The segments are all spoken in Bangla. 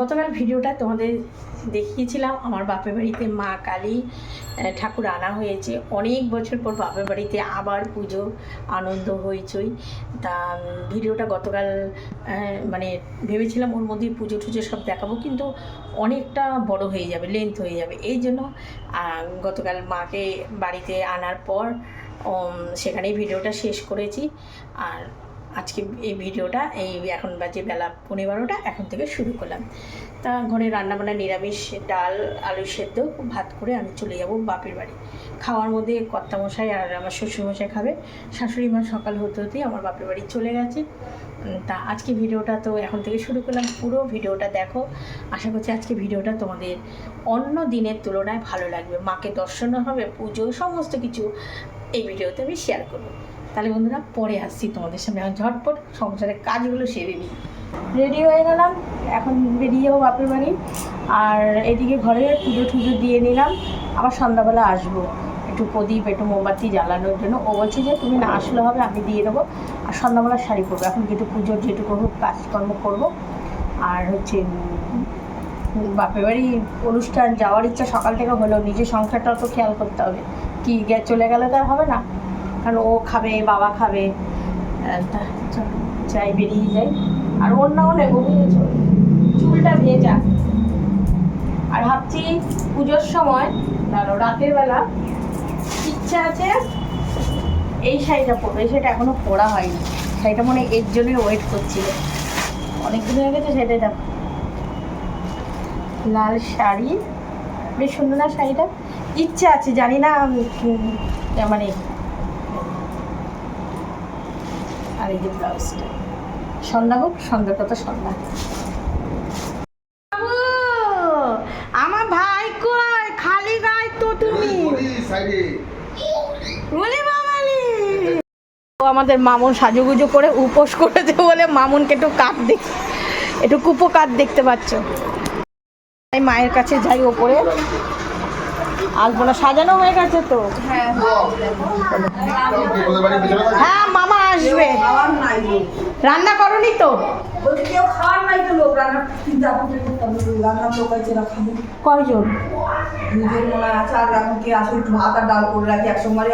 গতকাল ভিডিওটা তোমাদের দেখিয়েছিলাম, আমার বাপের বাড়িতে মা কালী ঠাকুর আনা হয়েছে। অনেক বছর পর বাপের বাড়িতে আবার পুজো, আনন্দ হইচই। তা ভিডিওটা গতকাল মানে ভেবেছিলাম ওর মধ্যে পুজো টুজো সব দেখাবো, কিন্তু অনেকটা বড় হয়ে যাবে লেন্থ হয়ে যাবে। এই জন্য গতকাল মাকে বাড়িতে আনার পর সেখানেই ভিডিওটা শেষ করেছি। আর আজকে এই ভিডিওটা, এই এখন বাজে বেলা পনেরো বারোটা, এখন থেকে শুরু করলাম। তা ঘরে রান্নাবান্না, নিরামিষ, ডাল, আলু সেদ্ধ, ভাত করে আমি চলে যাব বাপের বাড়ি। খাওয়ার মধ্যে কর্তামশাই আর আমার শ্বশুরমশাই খাবে। শাশুড়ি মা সকাল হতে হতেই আমার বাপের বাড়ি চলে গেছে। তা আজকে ভিডিওটা তো এখন থেকে শুরু করলাম। পুরো ভিডিওটা দেখো। আশা করছি আজকে ভিডিওটা তোমাদের অন্য দিনের তুলনায় ভালো লাগবে। মাকে দর্শনও হবে, পুজো, সমস্ত কিছু এই ভিডিওতে আমি শেয়ার করব। তাহলে বন্ধুরা, পরে আসছি তোমাদের সামনে। এখন ঝটপট সংসারের কাজগুলো সেরে নিই। রেডি হয়ে গেলাম, এখন বেরিয়ে যাব বাপের বাড়ি। আর এদিকে ঘরে পুজো টুজো দিয়ে নিলাম, আবার সন্ধ্যাবেলা আসব। একটু প্রদীপ, একটু মোমবাতি জ্বালানোর জন্য। ও বলছে যে, তুমি না আসলে হবে, আমি দিয়ে দেবো। আর সন্ধ্যাবেলা শাড়ি পরবো। এখন যেটু পুজোর যেটুকু হোক, কাজকর্ম করব। আর হচ্ছে বাপের বাড়ি অনুষ্ঠান যাওয়ার ইচ্ছা সকাল থেকে হলেও নিজের সংসারটাও তো খেয়াল করতে হবে। কি গে, চলে গেলে তো আর হবে না। কারণ ও খাবে, বাবা খাবে যাই বেরিয়ে যাই। আর অন্যও নেব বুঝেছ চুলটা ভেজা। আর ভাবছি পুজোর সময়, ধরো রাতের বেলা, ইচ্ছা আছে এই শাড়িটা পরবো। এই শাড়িটা এখনও পরা হয়নি। শাড়িটা মনে এর জন্যই ওয়েট করছিল। অনেক দিন হয়ে গেছে সেটাই দেখো। লাল শাড়ি। বেশ সুন্দর না শাড়িটা? ইচ্ছা আছে, জানি না মানে আর এই যে ব্লাউজটা সন্ধ্যা হোক সন্ধ্যাটা তো সন্ধ্যা। আমার ভাই কই খালি গায়ে তো তুমি। বলে বাবালি আমাদের মামুন সাজুগুজু করে উপোস করেছে বলে মামুনকে একটু কাঠ দেখ একটু কুপো কাঠ দেখতে পাচ্ছ। তাই মায়ের কাছে যাই ওপরে। আলপনা সাজানো হয়ে গেছে তো। হ্যাঁ মামা আসবে। রান্না করনি তো? কয়জন? মনে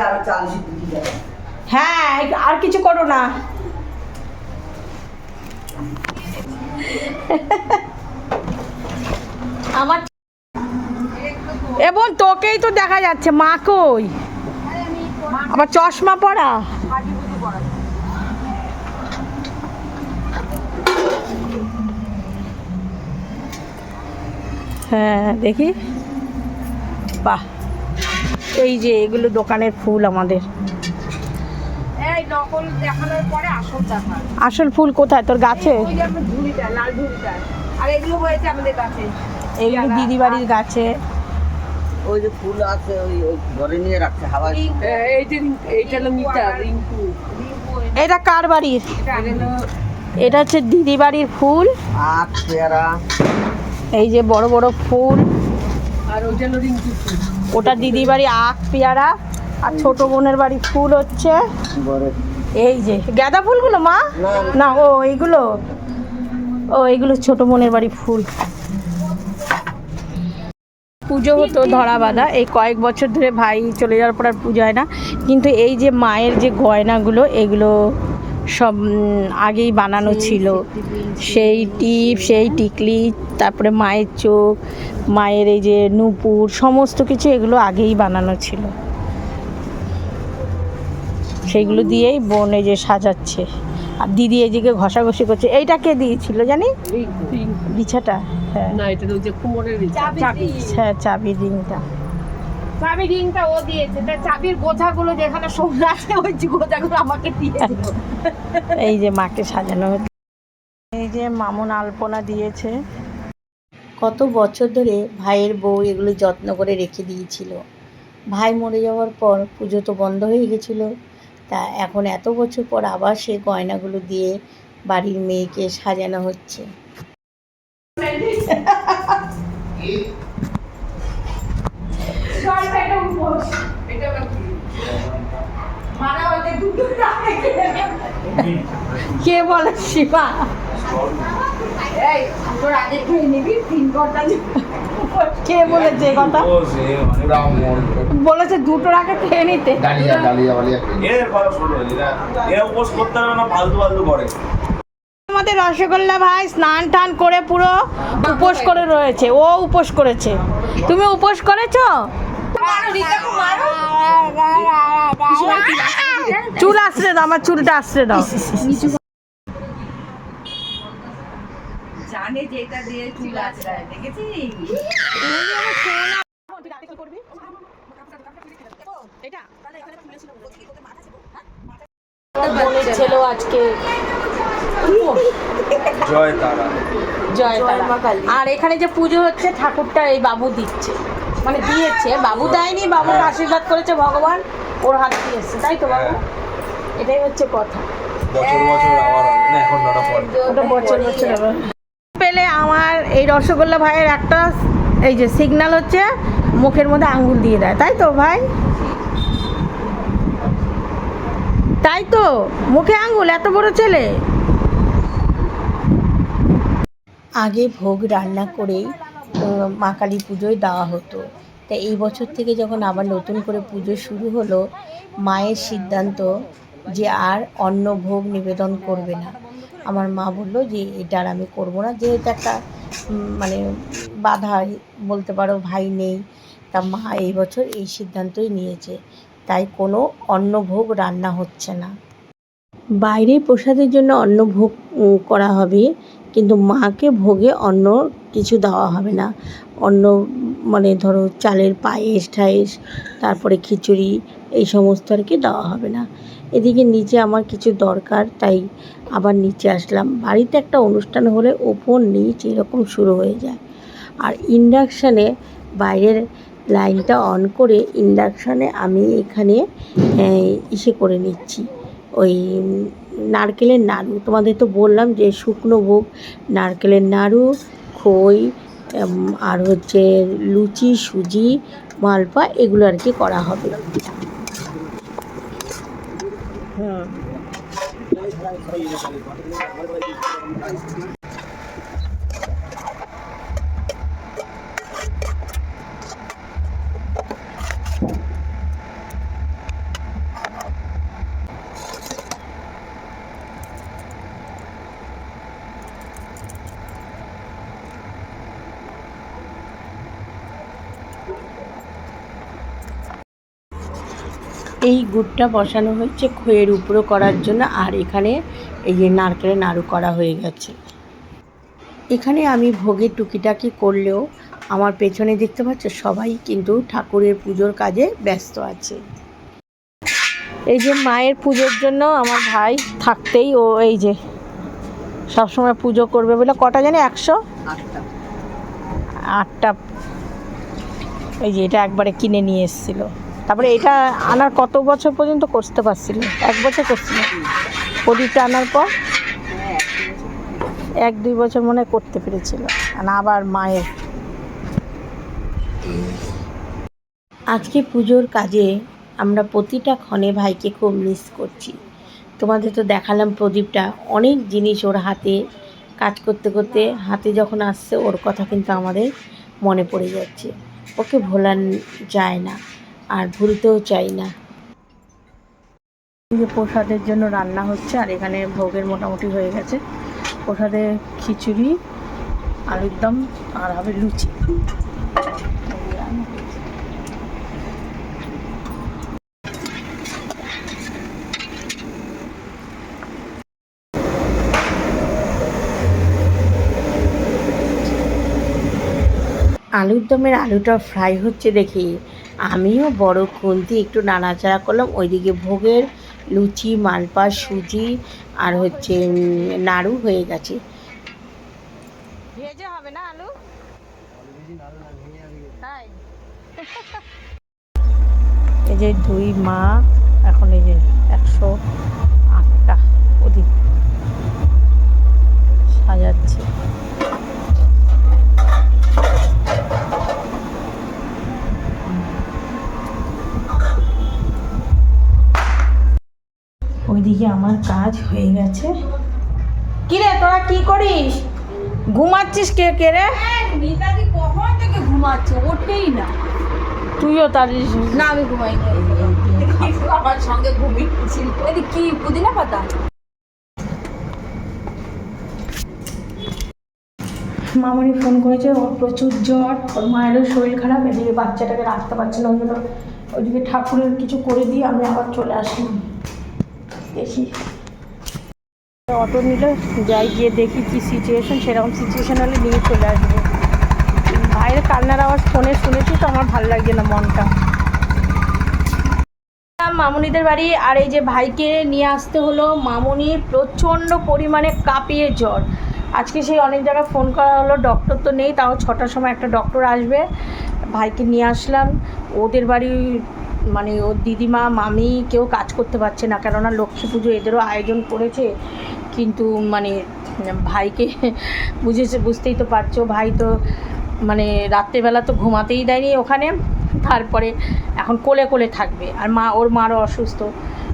হ্যাঁ আর কিছু করো না। আমার এবং তোকেই তো দেখা যাচ্ছে মা কই? আবার চশমা পরা? হ্যাঁ দেখি। বাহ এই যে এগুলো দোকানের ফুল আমাদের। আসল ফুল কোথায়? তোর গাছে? এগুলো দিদি বাড়ির গাছে। ওই যে ফুল আছে ওই ঘরে নিয়ে রাখছে হাওয়া এইটা এইটা হলো মিটা রিঙ্কু। এটা কার বাড়ির এটা হচ্ছে দিদি বাড়ির ফুল। আখ পেয়ারা। এই যে বড় বড় ফুল। আর ওইটা হলো রিঙ্কু ফুল। ওটা দিদি বাড়ি আখ পেয়ারা। আর ছোট বোনের বাড়ি ফুল হচ্ছে। এই যে গাঁদা ফুলগুলো মা? না। না ও এইগুলো। ও এইগুলো ছোট বোনের বাড়ি ফুল। পুজো হতো ধরা বাঁধা। এই কয়েক বছর ধরে ভাই চলে যাওয়ার পর আর পুজো হয় না। কিন্তু এই যে মায়ের যে গয়নাগুলো এগুলো সব আগেই বানানো ছিল। সেই টিপ সেই টিকলি তারপরে মায়ের চোখ মায়ের এই যে নূপুর সমস্ত কিছু এগুলো আগেই বানানো ছিল। সেইগুলো দিয়েই বোন এই যে সাজাচ্ছে। আর দিদি এদিকে ঘষাঘষি করছে। এইটা কে দিয়েছিল জানি? বিছাটা। না এটা ওই যে কুমোরের চাবি হ্যাঁ চাবি রিংটা। চাবি রিংটা ও দিয়েছে। তার চাবির গোছাগুলো যেখানে সোনা আছে ওই যে গোছাগুলো আমাকে দিয়েছে এই যে মাকে সাজানো হচ্ছে। এই যে মামুন আলপনা দিয়েছে। কত বছর ধরে ভাইয়ের বউ এগুলো যত্ন করে রেখে দিয়েছিল। ভাই মরে যাওয়ার পর পুজো তো বন্ধ হয়ে গেছিল। তা এখন এত বছর পর আবার সেই গয়নাগুলো দিয়ে বাড়ির মেয়েকে সাজানো হচ্ছে। কে বলে শিবা? কে বলেছে কথা? মানে বলেছে দুটোর আগে খেয়ে নিতে। ডালিয়া ডালিয়া এর উপোস করতে না ফালতু ফালতু করে। আমাদের রসগোল্লা ভাই স্নান টান করে পুরো উপোস করে রয়েছে। ও উপোস করেছে। তুমি উপোস করেছ? চুল আশ্রে দাও আমার চুলটা আশ্রে দাও। জানে যেটা দিয়ে চুল আছড়ায় দেখেছিস? বোনের ছেলেও আজকে জয় তারা। জয় তারা। আর এখানে যে পুজো হচ্ছে ঠাকুরটা এই বাবু দিচ্ছে। মানে দিয়েছে। বাবু দেয়নি বাবুর আশীর্বাদ করেছে ভগবান ওর হাত দিয়েছে তাই তো বাবু? এটাই হচ্ছে কথা। বছর বছর আবার এখন নটা পরে। ওটা বছর বছর পেলে আমার এই রসগোল্লা ভাইয়ের একটা এই যে সিগন্যাল হচ্ছে মুখের মধ্যে আঙ্গুল দিয়ে দেয়। তাই তো ভাই? তাই তো? মুখে আঙ্গুল এত বড় ছেলে? আগে ভোগ রান্না করেই মা কালী পুজোয় দেওয়া হতো। তা এই বছর থেকে যখন আবার নতুন করে পুজো শুরু হলো মায়ের সিদ্ধান্ত যে আর অন্ন ভোগ নিবেদন করবে না। আমার মা বলল যে এটা আর আমি করব না। যেহেতু একটা মানে বাধা বলতে পারো ভাই নেই। তা মা এই বছর এই সিদ্ধান্তই নিয়েছে। তাই কোনো অন্নভোগ রান্না হচ্ছে না। বাইরে প্রসাদের জন্য অন্নভোগ উম, করা হবে। কিন্তু মাকে ভোগে অন্য কিছু দেওয়া হবে না। অন্য মানে ধরো চালের পায়েস, ঠায়েস, তারপরে খিচুড়ি এই সমস্ত আর কি দেওয়া হবে না। এদিকে নিচে আমার কিছু দরকার, তাই আবার নিচে আসলাম। বাড়িতে একটা অনুষ্ঠান হলে ওপর নিচ এরকম শুরু হয়ে যায়। আর ইন্ডাকশানে বাইরের লাইনটা অন করে ইন্ডাকশানে আমি এখানে ইসে করে নিচ্ছি। ওই নারকেলের নাড়ু, তোমাদের তো বললাম যে শুকনো ভোগ, নারকেলের নাড়ু, খই আর হচ্ছে লুচি, সুজি মালপা এগুলো আর কি করা হবে। হুম এই গুড়টা বসানো হয়েছে খইয়ের উপরও করার জন্য আর এখানে এই যে নারকেলের নাড়ু করা হয়ে গেছে। এখানে আমি ভোগের টুকিটাকি করলেও আমার পেছনে দেখতে পাচ্ছ সবাই কিন্তু ঠাকুরের পুজোর কাজে ব্যস্ত আছে। এই যে মায়ের পুজোর জন্য আমার ভাই থাকতেই ও এই যে সবসময় পুজো করবে বলে কটা জানে একশো? আটটা। আটটা। এই যে এটা একবারে কিনে নিয়ে এসেছিল। তারপরে এটা আনার কত বছর পর্যন্ত করতে পারছিল এক বছর করছিল প্রদীপটা আনার পর এক দুই বছর মনে করতে পেরেছিল। আর আবার মায়ের। আজকে পুজোর কাজে আমরা প্রতিটা ক্ষণে ভাইকে খুব মিস করছি। তোমাদের তো দেখালাম প্রদীপটা। অনেক জিনিস ওর হাতে কাজ করতে করতে, হাতে যখন আসছে ওর কথা কিন্তু আমাদের মনে পড়ে যাচ্ছে। ওকে ভোলান যায় না। আর ভুলতেও চাই না। যে প্রসাদের জন্য রান্না হচ্ছে আর এখানে ভোগের মোটামুটি হয়ে গেছে। প্রসাদে খিচুড়ি আলুর দম আর হবে লুচি। আলুর দমের আলুটা ফ্রাই হচ্ছে দেখি। আমিও বড় খুন্তি একটু নাড়াচাড়া করলাম। ওইদিকে ভোগের লুচি মালপা সুজি আর হচ্ছে নাড়ু হয়ে গেছে। ভেজে হবে না আলু? তাই? এই যে দুই মা এখন এই যে একশো আটটা ওদিক সাজাচ্ছে। ওইদিকে আমার কাজ হয়ে গেছে। কি রে তোরা কি করিস? ঘুমাচ্ছিস কে কে রে? মিতাদি কখন থেকে ঘুমাচ্ছে? ওঠেই না। তুইও তার না আমি ঘুমাই না। আমার সঙ্গে ঘুমিয়েছিল এদিকে কি পুদিনা পাতা? মামনি ফোন করেছে ওর প্রচুর জ্বর ওর মায়েরও শরীর খারাপ এদিকে বাচ্চাটাকে রাখতে পারছে না ওই জন্য ওইদিকে ঠাকুরের কিছু করে দিয়ে আমি আবার চলে আসলাম দেখি। অটো নিলে যাই, গিয়ে দেখি কি সিচুয়েশন সেরকম সিচুয়েশন হলে নিয়ে চলে আসব। বাইরে কান্নার আওয়াজ ফোনে শুনেছি তো আমার ভালো লাগছে না মনটা। মামুনিদের বাড়ি, আর এই যে ভাইকে নিয়ে আসতে হলো মামুনির প্রচণ্ড পরিমাণে কাঁপিয়ে জ্বর। আজকে সেই অনেক জায়গায় ফোন করা হলো ডক্টর তো নেই, তাও ছটার সময় একটা ডক্টর আসবে। ভাইকে নিয়ে আসলাম, ওদের বাড়ি মানে ওর দিদিমা, মামি কেউ কাজ করতে পারছে না, কেননা লক্ষ্মী পুজো এদেরও আয়োজন করেছে। কিন্তু মানে ভাইকে বুঝেছে, বুঝতেই তো পারছ, ভাই তো মানে রাত্রেবেলা তো ঘুমাতেই দেয়নি ওখানে। তারপরে এখন কোলে কোলে থাকবে। আর মা, ওর মারও অসুস্থ।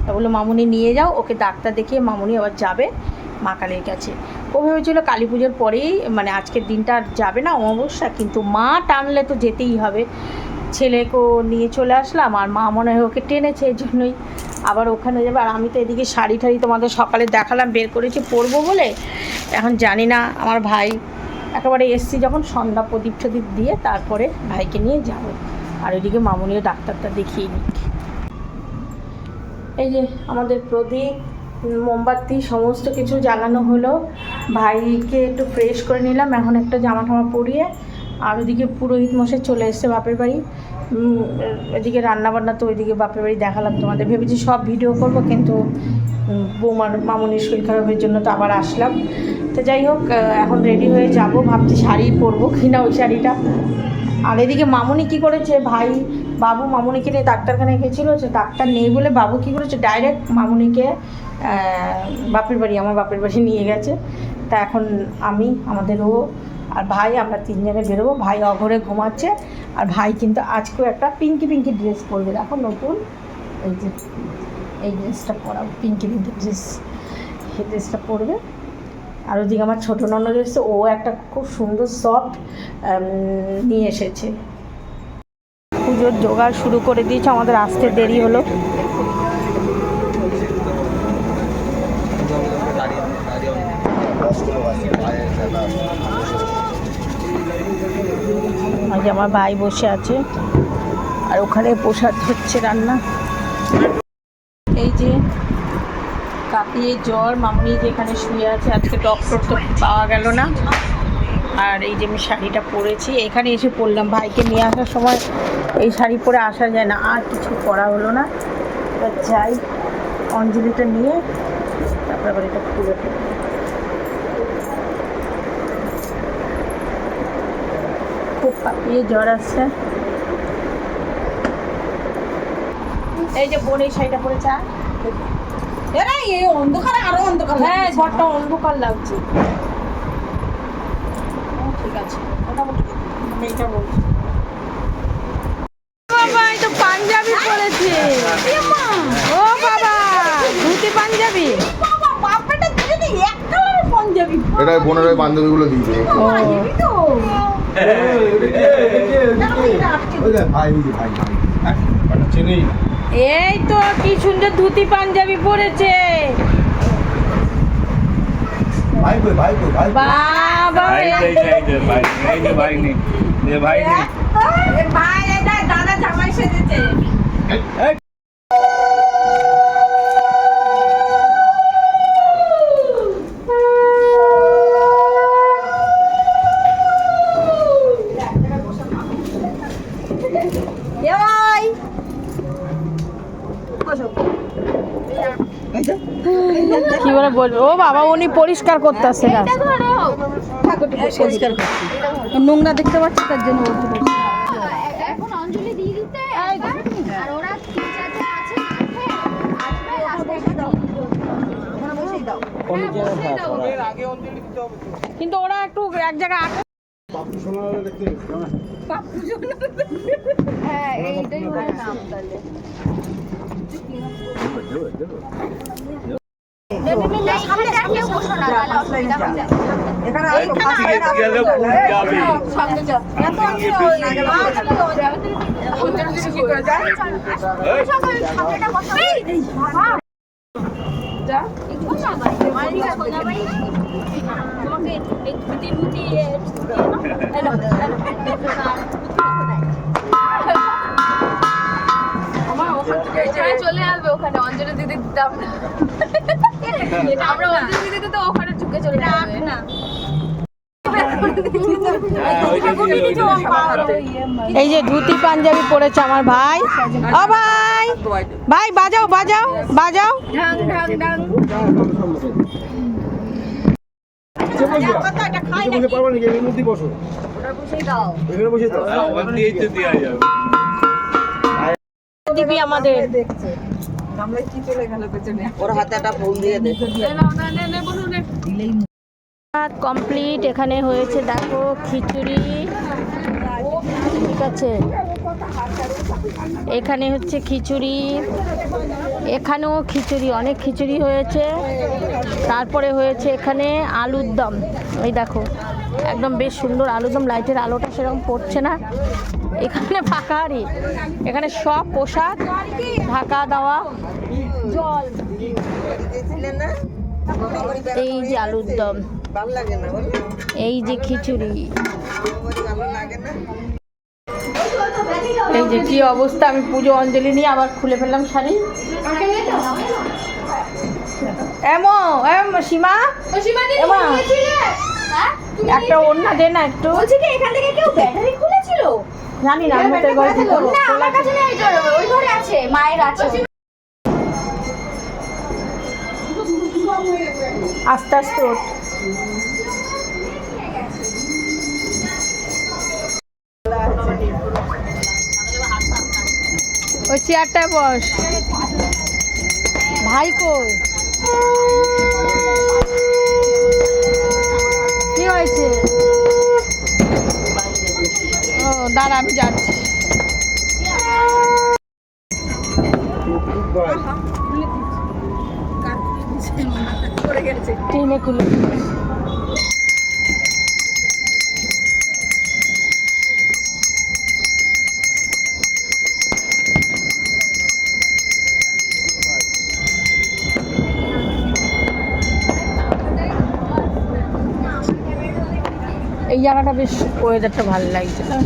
তা বলল, মামুনি নিয়ে যাও, ওকে ডাক্তার দেখিয়ে মামুনি আবার যাবে মা কালীর কাছে। ও ভেবেছিল কালী পুজোর পরেই মানে আজকের দিনটা যাবে না অমাবস্যা, কিন্তু মা টানলে তো যেতেই হবে। ছেলেকেও নিয়ে চলে আসলাম, আর মা মনে হয় ওকে টেনেছে, এই জন্যই আবার ওখানে যাবে। আর আমি তো এদিকে শাড়ি ঠাড়ি তোমাদের সকালে দেখালাম, বের করেছি, পরবো বলে? এখন জানি না, আমার ভাই একেবারে এসছি যখন সন্ধ্যা প্রদীপ টদীপ দিয়ে তারপরে ভাইকে নিয়ে যাব। আর ওইদিকে মামুনিও ডাক্তারটা দেখিয়ে নিক। এই যে আমাদের প্রদীপ, মোমবাতি, সমস্ত কিছু জ্বালানো হলো। ভাইকে একটু ফ্রেশ করে নিলাম, এখন একটা জামা টামা পরিয়ে আর ওদিকে পুরোহিত মশাই চলে এসছে বাপের বাড়ি। এদিকে রান্নাবান্না তো ওইদিকে বাপের বাড়ি দেখালাম তোমাদের। ভেবেছি সব ভিডিও করব, কিন্তু বৌমার, মামনির শরীর খারাপের জন্য তো আবার আসলাম। তো যাই হোক এখন রেডি হয়ে যাব, ভাবছি শাড়ি পরবো, কিনা ওই শাড়িটা। আর এদিকে মামুনি কি করেছে? ভাই, বাবু মামুনিকে নিয়ে ডাক্তারখানায় গেছিল, যে ডাক্তার নেই বলে বাবু কি করেছে? ডাইরেক্ট মামুনিকে বাপের বাড়ি, আমার বাপের বাড়ি নিয়ে গেছে। তা এখন আমি আমাদের ও আর ভাই আমরা তিনজনে বেরোবো ভাই অঘরে ঘুমাচ্ছে আর ভাই কিন্তু আজকেও একটা পিঙ্কি পিঙ্কি ড্রেস পরবে দেখো নতুন এই যে এই ড্রেসটা পরাও পিঙ্কি পিঙ্কি ড্রেস এই ড্রেসটা পরবে আর ওদিকে আমার ছোটো ননদ এসেছে ও একটা খুব সুন্দর সফট নিয়ে এসেছে পুজোর জোগাড় শুরু করে দিয়েছে আমাদের আসতে দেরি হলো আজ আমার ভাই বসে আছে। আর ওখানে প্রসাদ হচ্ছে রান্না। এই যে কাঁপিয়ে জ্বর, মামনি যেখানে শুয়ে আছে, আজকে ডক্টর তো পাওয়া গেল না। আর এই যে আমি শাড়িটা পরেছি, এখানে এসে পরলাম ভাইকে নিয়ে আসার সময় এই শাড়ি পরে আসা যায় না, আর কিছু করা হলো না। এবার যাই, অঞ্জলিটা নিয়ে, তারপরে আবার এটা খুলে খুব কাঁপিয়ে জ্বর আসছে। এই যে বোন এই শাড়িটা পরেছে আর এরা এই অন্ধকারে আরও অন্ধকার হ্যাঁ ঘরটা অন্ধকার লাগছে। ও, ঠিক আছে। ওটা বলছি। বলছি তো পাঞ্জাবি পরেছে। ও বাবা ধুতি পাঞ্জাবি। বাবা বাপটা দিদি তো এক কালারের পাঞ্জাবি। এটা বোনের বান্ধবীগুলো দিয়েছে। এই তো কি সুন্দর ধুতি পাঞ্জাবি পরেছে। ও বাবা উনি পরিষ্কার করতেছে না। পরিষ্কার নোংরা দেখতে পাচ্ছি তার জন্য এখন অঞ্জলি দিয়ে দিতে আর ওরা আসবে, কিন্তু ওরা একটু এক জায়গায় আটকে হ্যাঁ এইটাই নাম তাহলে। এইখানটা কেউ বসো না, চলে আসবে ওখানে। অঞ্জলি দিদি দিতাম না। আমরা অঞ্জলি দিদি তো ওখানে ঢুকে চলে যাবে। না। এই যে ধুতি পাঞ্জাবি পরেছে আমার ভাই। ও ভাই ভাই বাজাও বাজাও বাজাও। ঢাং ঢাং ঢাং। ওখান দিয়েই তো দেওয়া যাবে। দিবি আমাদের। ওর হাতে একটা ফুল দিয়ে দে। কমপ্লিট এখানে হয়েছে দেখো খিচুড়ি। ঠিক আছে। এখানে হচ্ছে খিচুড়ি। এখানেও খিচুড়ি অনেক খিচুড়ি হয়েছে। তারপরে হয়েছে এখানে আলুর দম। এই দেখো একদম বেশ সুন্দর আলুর দম। লাইটের আলোটা সেরকম পড়ছে না। এখানে ফাঁকারি এখানে সব পোশাক ঢাকা দেওয়া জল। এই যে আলুর দম। এই যে খিচুড়ি। এই যে কি অবস্থা আমি পুজো অঞ্জলি নিয়ে আবার খুলে ফেললাম শাড়ি। এমো এম সীমা। এমা। একটা অন্য দে না একটু। বলছি কি এখান থেকে কেউ ব্যাটারি খুলেছিল? জানি না আমি তো এবার না আমার কাছে নেই তো, ওই ঘরে আছে মায়ের আছে। আস্তে আস্তে ওঠ। ওই চেয়ারটায় বস। ভাই কই? কি হয়েছে? ও দাঁড়া আমি যাচ্ছি। ট্রেনে খুলে এই জায়গাটা বেশ ওয়েদারটা ভালো লাগছে না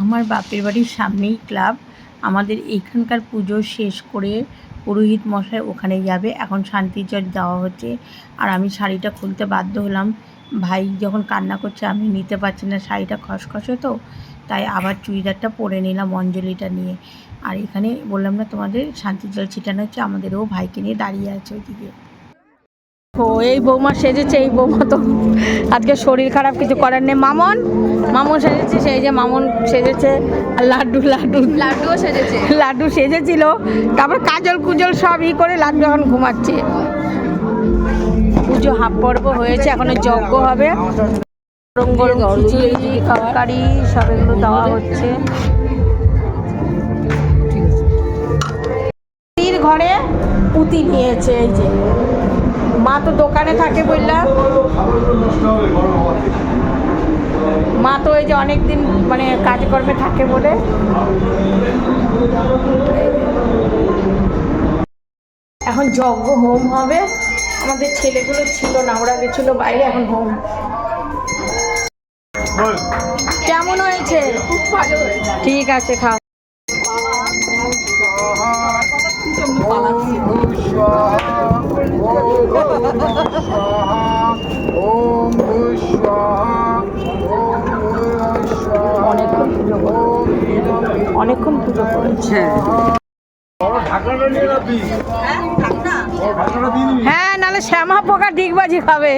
আমার বাপের বাড়ির সামনেই ক্লাব আমাদের এখানকার পুজো শেষ করে পুরোহিত মশাই ওখানে যাবে। এখন শান্তিচর যাওয়া হচ্ছে। আর আমি শাড়িটা খুলতে বাধ্য হলাম। ভাই যখন কান্না করছে, আমি নিতে পারছি না। শাড়িটা খসখসে তো, তাই আবার চুড়িদারটা পরে নিলাম অঞ্জলিটা নিয়ে। আর এখানে বললাম না, তোমাদের শান্তিজল ছিটানো হচ্ছে। আমাদেরও ভাইকে নিয়ে দাঁড়িয়ে আছে ওইদিকে। ও এই বৌমা সেজেছে এই বৌমা তো আজকে শরীর খারাপ কিছু করার নেই। মামন মামন সেজেছে সেই যে মামন সেজেছে আর লাড্ডু লাড্ডু। লাড্ডুও সেজেছে। লাড্ডু সেজেছিল তারপর কাজল কুজল সব ই করে লাড্ডু এখন ঘুমাচ্ছে। পুজো হাফ পর্ব হয়েছে এখনও যজ্ঞ হবে। গরম গরম খিচুড়ি তরকারি সব এগুলো দেওয়া হচ্ছে। ঘরে পুঁতি নিয়েছে এই যে। মা তো দোকানে থাকে বললাম মা তো এই যে অনেক দিন মানে কাজকর্মে থাকে বলে এখন যজ্ঞ হোম হবে আমাদের ছেলেগুলো ছিল না ওরা গেছিল বাইরে এখন হোম কেমন হয়েছে খুব ভালো ঠিক আছে খাও অনেকক্ষণ পুজো অনেকক্ষণ হ্যাঁ নাহলে শ্যামা পোকা ডিগবাজি খাবে।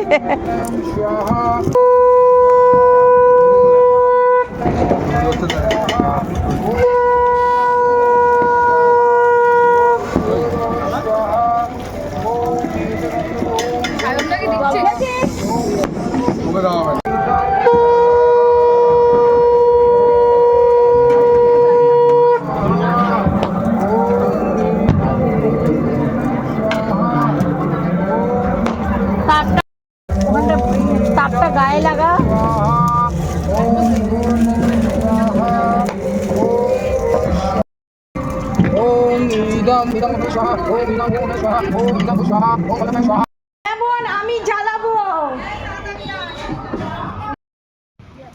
করতে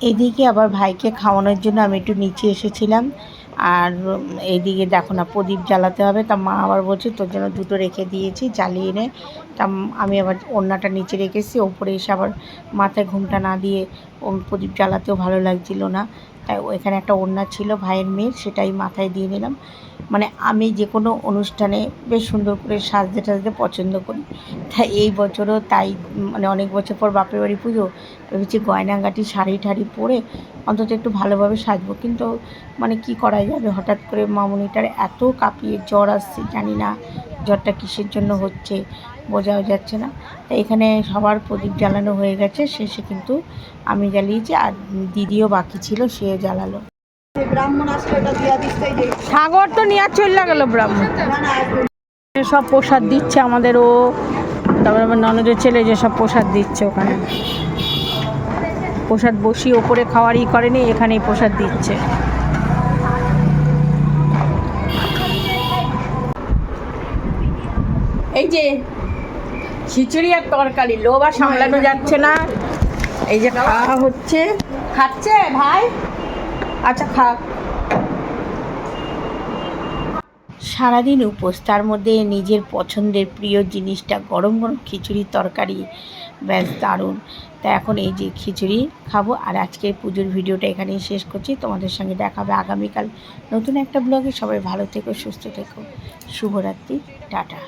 এদিকে আবার ভাইকে খাওয়ানোর জন্য আমি একটু নিচে এসেছিলাম। আর এইদিকে দেখো না, প্রদীপ জ্বালাতে হবে। তা মা আবার বলছে, তোর জন্য দুটো রেখে দিয়েছি, জ্বালিয়ে নে। তা আমি আবার ওড়নাটা নিচে রেখেছি ওপরে এসে আবার মাথায় ঘুমটা না দিয়ে প্রদীপ জ্বালাতেও ভালো লাগছিল না। তাই এখানে একটা ওড়না ছিল ভাইয়ের মেয়ের, সেটাই মাথায় দিয়ে নিলাম। মানে আমি যে কোনো অনুষ্ঠানে বেশ সুন্দর করে সাজতে টাজতে পছন্দ করি। তাই এই বছরও তাই মানে অনেক বছর পর বাপের বাড়ি পুজো, ভেবেছি গয়নাগাটি, শাড়ি ঠাড়ি পরে অন্তত একটু ভালোভাবে সাজবো। কিন্তু মানে কি করা যাবে? হঠাৎ করে মামুনিটার এত কাঁপিয়ে জ্বর আসছে, জানি না জ্বরটা কিসের জন্য হচ্ছে, বোঝাও যাচ্ছে না। তো এখানে সবার প্রদীপ জ্বালানো হয়ে গেছে, শেষে কিন্তু আমি জ্বালিয়েছি আর দিদিও বাকি ছিল সেও জ্বালালো। সাগর তো নিয়ে চলে গেল ব্রাহ্মণ। সব প্রসাদ দিচ্ছে আমাদেরও তারপরে আমার ননদের ছেলে যে সব প্রসাদ দিচ্ছে ওখানে। প্রসাদ বসিয়ে ওপরে খাওয়ারই করেনি এখানেই প্রসাদ দিচ্ছে। এই যে খিচুড়ি আর তরকারি লোভ আর সামলানো যাচ্ছে না। এই যে খাওয়া হচ্ছে। খাচ্ছে ভাই? আচ্ছা খা। সারাদিন উপোস, তার মধ্যে নিজের পছন্দের প্রিয় জিনিসটা, গরম গরম খিচুড়ি, তরকারি, ব্যাস দারুণ। তা এখন এই যে খিচুড়ি খাব, আর আজকের পুজোর ভিডিওটা এখানেই শেষ করছি। তোমাদের সঙ্গে দেখা হবে আগামীকাল নতুন একটা ব্লগে। সবাই ভালো থেকো, সুস্থ থেকো। শুভরাত্রি, টাটা।